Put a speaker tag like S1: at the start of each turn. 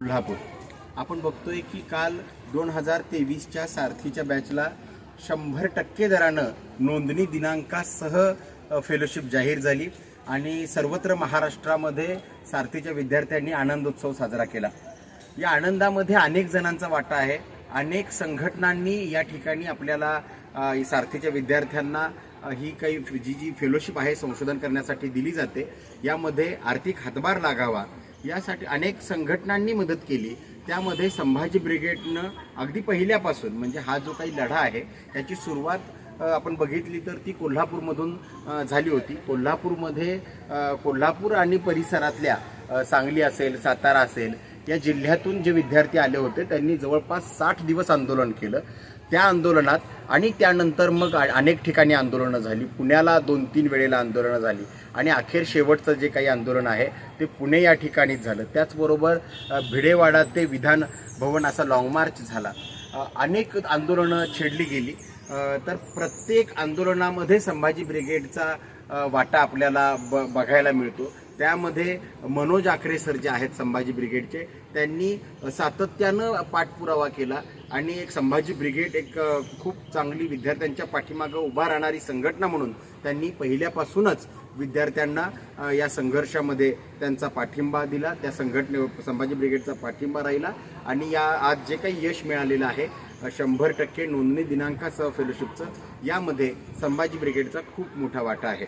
S1: कोल्हापूर. आपण बघतोय की काल दोन हजार तेवीसच्या सारथीच्या बॅचला शंभर टक्के दरानं नोंदणी दिनांकासह फेलोशिप जाहीर झाली आणि सर्वत्र महाराष्ट्रामध्ये सारथीच्या विद्यार्थ्यांनी आनंदोत्सव साजरा केला. या आनंदामध्ये अनेक जणांचा वाटा आहे. अनेक संघटनांनी या ठिकाणी आपल्याला सारथीच्या विद्यार्थ्यांना ही काही जी जी फेलोशिप आहे संशोधन करण्यासाठी दिली जाते. यामध्ये आर्थिक हातभार लागावा यासाठी अनेक संघटनांनी मदत केली. त्यामध्ये संभाजी ब्रिगेडनं अगदी पहिल्यापासून म्हणजे हा जो काही लढा आहे त्याची सुरुवात आपण बघितली तर ती कोल्हापूरमधून झाली होती. कोल्हापूरमध्ये कोल्हापूर आणि परिसरातल्या सांगली असेल सातारा असेल या जिल्ह्यातून जे विद्यार्थी आले होते त्यांनी जवळपास साठ दिवस आंदोलन केलं. त्या आंदोलनात आणि त्यानंतर मग अनेक ठिकाणी आंदोलनं झाली. पुण्याला दोन तीन वेळेला आंदोलनं झाली. आणि अखेर शेवटचं जे काही आंदोलन आहे ते पुणे या ठिकाणीच झालं. त्याचबरोबर भिडेवाडा ते विधान भवन असा लाँग मार्च झाला. अनेक आंदोलनं छेडली गेली. तर प्रत्येक आंदोलनामध्ये संभाजी ब्रिगेडचा वाटा आपल्याला ब बघायला मिळतो. त्यामध्ये मनोज आखरे सर जे आहेत संभाजी ब्रिगेडचे त्यांनी सातत्यानं पाठपुरावा केला आणि एक संभाजी ब्रिगेड एक खूप चांगली विद्यार्थ्यांच्या पाठीमागं उभा राहणारी संघटना म्हणून त्यांनी पहिल्यापासूनच विद्यार्थ्यांना या संघर्षामध्ये त्यांचा पाठिंबा दिला त्या संघटने संभाजी ब्रिगेडचा पाठिंबा राहिला आणि या आज जे काही यश मिळालेलं आहे शंभर टक्के नोंदणी दिनांकासह फेलोशिपचं यामध्ये संभाजी ब्रिगेडचा खूप मोठा वाटा आहे.